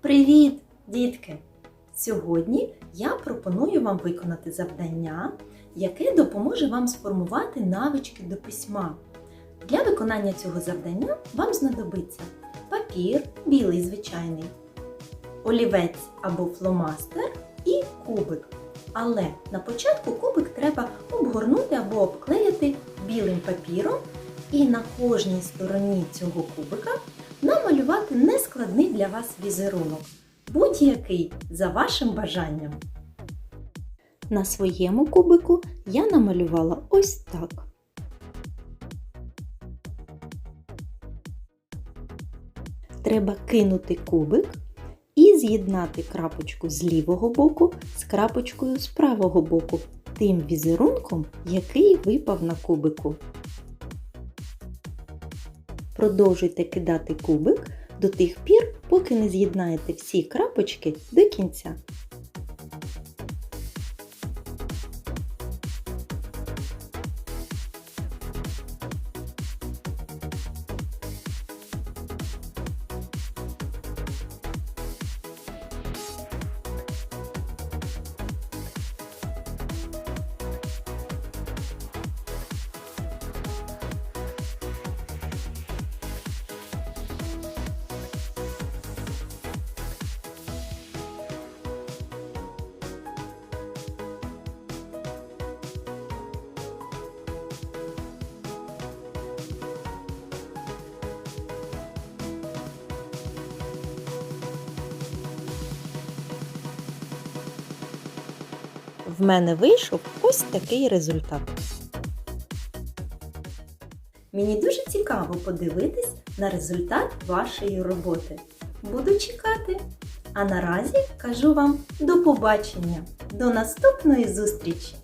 Привіт, дітки! Сьогодні я пропоную вам виконати завдання, яке допоможе вам сформувати навички до письма. Для виконання цього завдання вам знадобиться папір, білий звичайний, олівець або фломастер і кубик. Але на початку кубик треба обгорнути або обклеїти білим папіром і на кожній стороні цього кубика нескладний для вас візерунок, будь-який за вашим бажанням. На своєму кубику я намалювала ось так. Треба кинути кубик і з'єднати крапочку з лівого боку з крапочкою з правого боку тим візерунком, який випав на кубику. Продовжуйте кидати кубик до тих пір, поки не з'єднаєте всі крапочки до кінця. В мене вийшов ось такий результат. Мені дуже цікаво подивитись на результат вашої роботи. Буду чекати. А наразі кажу вам до побачення, до наступної зустрічі!